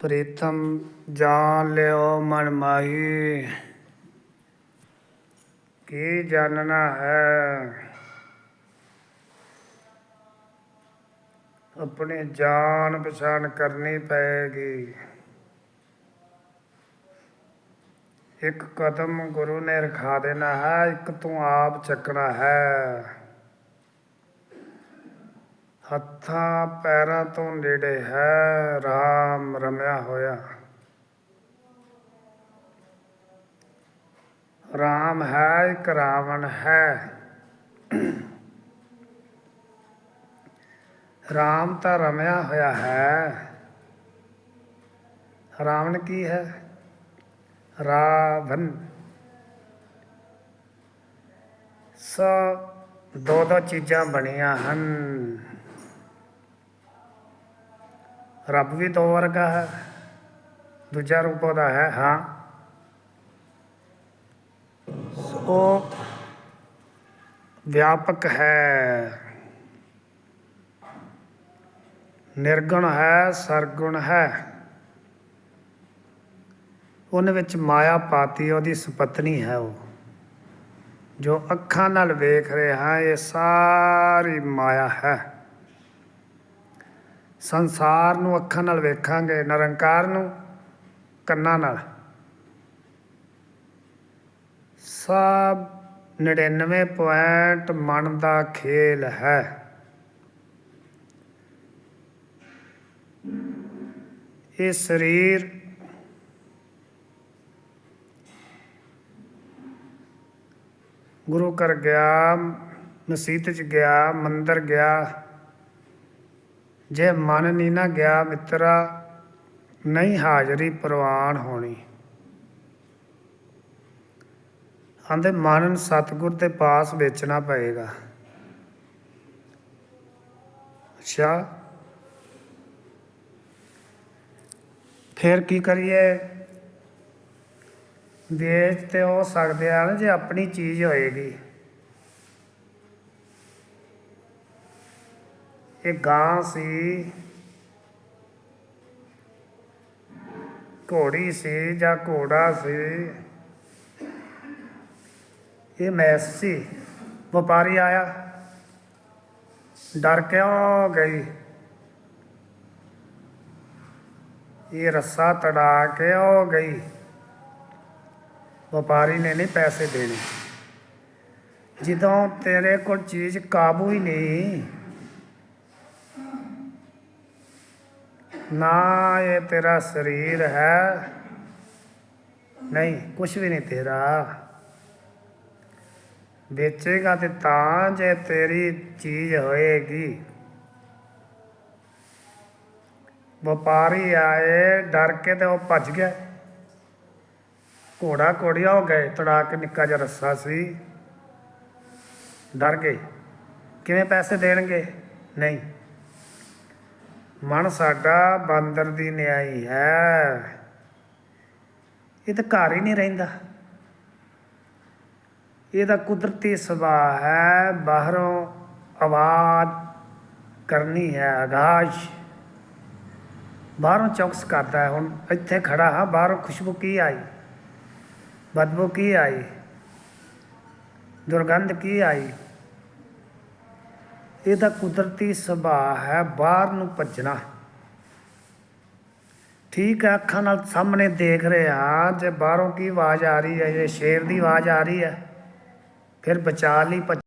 ਪ੍ਰੀਤਮ ਜਾਣ ਲਿਓ ਮਨ ਮਾਹੀ। ਕੀ ਜਾਣਨਾ ਹੈ? ਆਪਣੀ ਜਾਣ ਪਛਾਣ ਕਰਨੀ ਪਏਗੀ। ਇੱਕ ਕਦਮ ਗੁਰੂ ਨੇ ਰਖਾ ਦੇਣਾ ਹੈ, ਇੱਕ ਤੂੰ ਆਪ ਚੱਕਣਾ ਹੈ। ਹੱਥਾਂ ਪੈਰਾਂ ਤੋਂ ਨੇੜੇ ਹੈ, ਰਾਮ ਰਮਿਆ ਹੋਇਆ। ਰਾਮ ਹੈ, ਇੱਕ ਰਾਵਣ ਹੈ। ਰਾਮ ਤਾਂ ਰਮਿਆ ਹੋਇਆ ਹੈ। ਰਾਵਣ ਕੀ ਹੈ? ਰਾਵਣ। ਸੋ ਦੋ ਦੋ ਚੀਜ਼ਾਂ ਬਣੀਆਂ ਹਨ। ਰੱਬ ਵੀ ਦੋ ਵਰਗਾ ਹੈ। ਦੂਜਾ ਰੂਪ ਉਹਦਾ ਹੈ, ਹਾਂ। ਉਹ ਵਿਆਪਕ ਹੈ। ਨਿਰਗੁਣ ਹੈ, ਸਰਗੁਣ ਹੈ। ਉਹਨੇ ਵਿੱਚ ਮਾਇਆ ਪਾਤੀ, ਉਹਦੀ ਸੁਪਤਨੀ ਹੈ ਉਹ। ਜੋ ਅੱਖਾਂ ਨਾਲ ਵੇਖ ਰਹੇ ਹਾਂ, ਇਹ ਸਾਰੀ ਮਾਇਆ ਹੈ। ਸੰਸਾਰ ਨੂੰ ਅੱਖਾਂ ਨਾਲ ਵੇਖਾਂਗੇ, ਨਿਰੰਕਾਰ ਨੂੰ ਕੰਨਾਂ ਨਾਲ। ਸਭ 99 ਪੁਆਇੰਟ ਮਨ ਦਾ ਖੇਲ ਹੈ। ਇਹ ਸਰੀਰ ਗੁਰੂ ਘਰ ਗਿਆ ਮਸਜਿਦ ਚ ਗਿਆ, ਮੰਦਰ ਗਿਆ ਜੇ ਮਨ ਨਹੀਂ ਨਾ ਗਿਆ ਮਿੱਤਰਾ, ਨਹੀਂ ਹਾਜ਼ਰੀ ਪ੍ਰਵਾਨ ਹੋਣੀ। ਆਂਦੇ ਮਨ ਨੂੰ ਸਤਿਗੁਰ ਦੇ ਪਾਸ ਵੇਚਣਾ ਪਏਗਾ। ਅੱਛਾ। ਫਿਰ ਕੀ ਕਰੀਏ? ਵੇਚ ਤੇ ਹੋ ਸਕਦੇ ਆ ਜੇ ਆਪਣੀ ਚੀਜ਼ ਹੋਏਗੀ। ਇਹ ਗਾਂ ਸੀ। ਘੋੜੀ ਸੀ ਜਾਂ ਘੋੜਾ ਸੀ। ਇਹ ਮੈਸ ਸੀ। ਵਪਾਰੀ ਆਇਆ। ਡਰ ਕਿਉਂ ਗਈ? ਇਹ ਰੱਸਾ ਤੜਾ ਕੇ ਉਹ ਗਈ? ਵਪਾਰੀ ਨੇ ਨਹੀਂ ਪੈਸੇ ਦੇਣੇ। ਜਦੋਂ ਤੇਰੇ ਕੋਲ ਚੀਜ਼ ਕਾਬੂ ਹੀ ਨਹੀਂ ਨਾ ਇਹ ਤੇਰਾ ਸਰੀਰ ਹੈ। ਨਹੀਂ ਕੁਝ ਵੀ ਨਹੀਂ ਤੇਰਾ। ਵੇਚੇਗਾ ਤੇ ਤਾਂ ਜੇ ਤੇਰੀ ਚੀਜ਼ ਹੋਏਗੀ। ਵਪਾਰੀ ਆਏ, ਡਰ ਕੇ ਤੇ ਉਹ ਭੱਜ ਗਿਆ। ਘੋੜਾ ਘੋੜਿਆ ਹੋ ਗਏ, ਤੜਾ ਕੇ ਨਿੱਕਾ ਜਿਹਾ ਰੱਸਾ ਸੀ। ਡਰ ਗਏ। ਕਿਵੇਂ ਪੈਸੇ ਦੇਣਗੇ? ਨਹੀਂ। ਮਨ ਸਾਡਾ ਬਾਂਦਰ ਦੀ ਨਿਆਈ ਹੈ। ਇਹ ਤਾਂ ਘਰ ਹੀ ਨਹੀਂ ਰਹਿੰਦਾ। ਇਹਦਾ ਕੁਦਰਤੀ ਸੁਭਾਅ ਹੈ। ਬਾਹਰੋਂ ਆਵਾਜ਼ ਕਰਨੀ ਹੈ ਆਗਾਸ਼ ਬਾਹਰੋਂ ਚੌਕਸ ਕਰਦਾ ਹੈ ਹੁਣ। ਇੱਥੇ ਖੜਾ ਹਾਂ, ਬਾਹਰੋਂ ਖੁਸ਼ਬੂ ਕੀ ਆਈ? ਬਦਬੂ ਕੀ ਆਈ? ਦੁਰਗੰਧ ਕੀ ਆਈ? ਇਹਦਾ ਕੁਦਰਤੀ ਸੁਭਾਅ ਹੈ, ਬਾਹਰ ਨੂੰ ਭੱਜਣਾ। ਠੀਕ ਹੈ, ਅੱਖਾਂ ਨਾਲ ਸਾਹਮਣੇ ਦੇਖ ਰਿਹਾ, ਜੇ ਬਾਹਰੋਂ ਕੀ ਆਵਾਜ਼ ਆ ਰਹੀ ਹੈ, ਜੇ ਸ਼ੇਰ ਦੀ ਆਵਾਜ਼ ਆ ਰਹੀ ਹੈ, ਫਿਰ ਬਚਾ ਲਈ ਭੱਜ